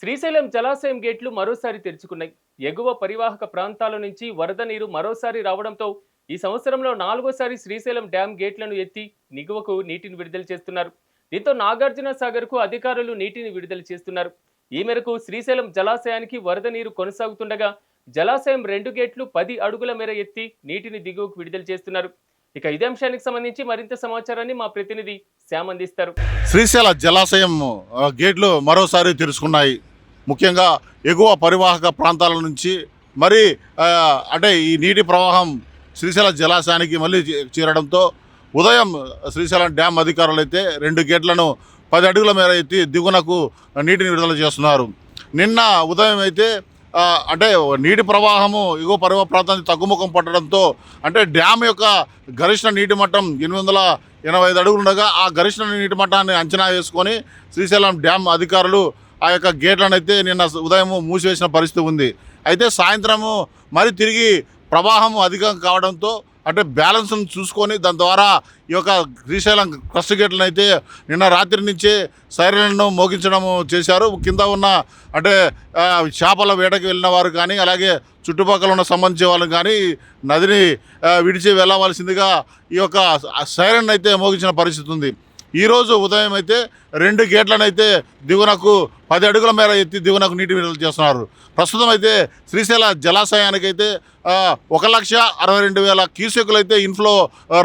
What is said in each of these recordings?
శ్రీశైలం జలాశయం గేట్లు మరోసారి తెరుచుకున్నాయి. ఎగువ పరివాహక ప్రాంతాల నుంచి వరద నీరు మరోసారి రావడంతో ఈ సంవత్సరంలో నాలుగోసారి శ్రీశైలం డ్యాం గేట్లను ఎత్తి నిగువకు నీటిని విడుదల చేస్తున్నారు. దీంతో నాగార్జున సాగర్కు అధికారులు నీటిని విడుదల చేస్తున్నారు. ఈ మేరకు శ్రీశైలం జలాశయానికి వరద నీరు కొనసాగుతుండగా జలాశయం రెండు గేట్లు పది అడుగుల మేర ఎత్తి నీటిని దిగువకు విడుదల చేస్తున్నారు. ఇక ఇదే అంశానికి సంబంధించి మరింత సమాచారాన్ని మా ప్రతినిధి శ్యామ్ అందిస్తారు. శ్రీశైల జలాశయం గేట్లు మరోసారి తెరుచుకున్నాయి. ముఖ్యంగా ఎగువ పరివాహక ప్రాంతాల నుంచి మరి అంటే ఈ నీటి ప్రవాహం శ్రీశైలం జలాశయానికి మళ్ళీ చే- చేరడంతో ఉదయం శ్రీశైలం డ్యామ్ అధికారులు అయితే రెండు గేట్లను పది అడుగుల మేర ఎత్తి దిగునకు నీటిని విడుదల చేస్తున్నారు. నిన్న ఉదయం అయితే అంటే నీటి ప్రవాహము ఎగువ పరివాహ ప్రాంతానికి తగ్గుముఖం పట్టడంతో అంటే డ్యామ్ యొక్క గరిష్ట నీటి మట్టం ఎనిమిది వందల ఎనభై ఐదు అడుగులు ఉండగా ఆ గరిష్ట నీటి మట్టాన్ని అంచనా వేసుకొని శ్రీశైలం డ్యామ్ అధికారులు ఆ యొక్క గేట్లను అయితే నిన్న ఉదయం మూసివేసిన పరిస్థితి ఉంది. అయితే సాయంత్రము మరి తిరిగి ప్రవాహం అధికం కావడంతో అంటే బ్యాలెన్స్ను చూసుకొని దాని ద్వారా ఈ యొక్క శ్రీశైలం క్రస్ట్ గేట్లను అయితే నిన్న రాత్రి నుంచే సైరన్లను మోగించడం చేశారు. కింద ఉన్న అంటే చేపల వేటకి వెళ్ళిన వారు కానీ అలాగే చుట్టుపక్కల ఉన్న సంబంధించిన వాళ్ళు కానీ నదిని విడిచి వెళ్ళవలసిందిగా ఈ యొక్క సైరన్ అయితే మోగించిన పరిస్థితి ఉంది. ఈరోజు ఉదయం అయితే రెండు గేట్లనైతే దిగునకు పది అడుగుల మేర ఎత్తి దిగునకు నీటి విడుదల చేస్తున్నారు. ప్రస్తుతం అయితే శ్రీశైల జలాశయానికి అయితే ఒక లక్ష అరవై రెండు వేల క్యూసెక్లు అయితే ఇన్ఫ్లో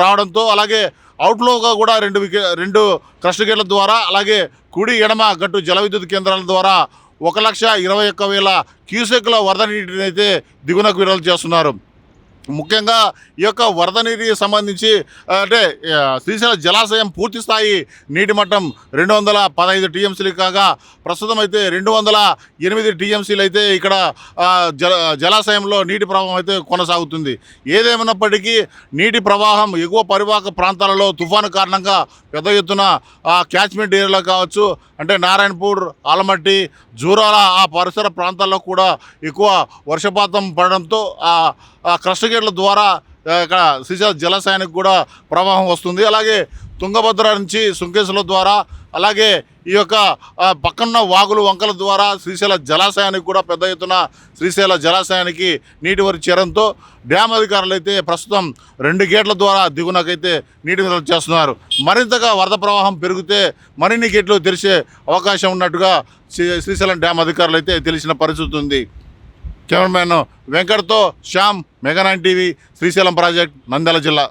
రావడంతో అలాగే అవుట్లోగా కూడా రెండు వికె రెండు క్రస్ట్ గేట్ల ద్వారా అలాగే కుడి ఎడమ గట్టు జల విద్యుత్ కేంద్రాల ద్వారా ఒక లక్ష ఇరవై ఒక్క వేల క్యూసెక్ల వరద నీటిని అయితే దిగునకు విడుదల చేస్తున్నారు. ముఖ్యంగా ఈ యొక్క వరద నీటికి సంబంధించి అంటే శ్రీశైల జలాశయం పూర్తి స్థాయి నీటి మట్టం రెండు వందల పదహైదు టీఎంసీలు కాగా ప్రస్తుతం అయితే రెండు వందల ఎనిమిది టీఎంసీలు అయితే ఇక్కడ జల జలాశయంలో నీటి ప్రవాహం అయితే కొనసాగుతుంది. ఏదేమైనప్పటికీ నీటి ప్రవాహం ఎగువ పరివాహక ప్రాంతాలలో తుఫాను కారణంగా పెద్ద ఎత్తున క్యాచ్మెంట్ ఏరియాలో కావచ్చు అంటే నారాయణపూర్ ఆలమట్టి జూరాల ఆ పరిసర ప్రాంతాల్లో కూడా ఎక్కువ వర్షపాతం పడడంతో ఆ క్రస్ట్ గేట్ల ద్వారా ఇక్కడ శ్రీశైల జలాశయానికి కూడా ప్రవాహం వస్తుంది. అలాగే తుంగభద్ర నుంచి సుంకేశ్వర ద్వారా అలాగే ఈ యొక్క పక్కన పక్కన్న వాగులు వంకల ద్వారా శ్రీశైల జలాశయానికి కూడా పెద్ద ఎత్తున శ్రీశైల జలాశయానికి నీటి వరి చేరంతో డ్యామ్ అధికారులు అయితే ప్రస్తుతం రెండు గేట్ల ద్వారా దిగునకైతే నీటి విడుదల చేస్తున్నారు. మరింతగా వరద ప్రవాహం పెరిగితే మరిన్ని గేట్లు తెరిచే అవకాశం ఉన్నట్టుగా శ్రీ- శ్రీశైలం డ్యామ్ అధికారులు అయితే తెలిసిన పరిస్థితి ఉంది. Cameraman వెంకట్తో Shyam mega nine TV Srisailam project Nandyal జిల్లా.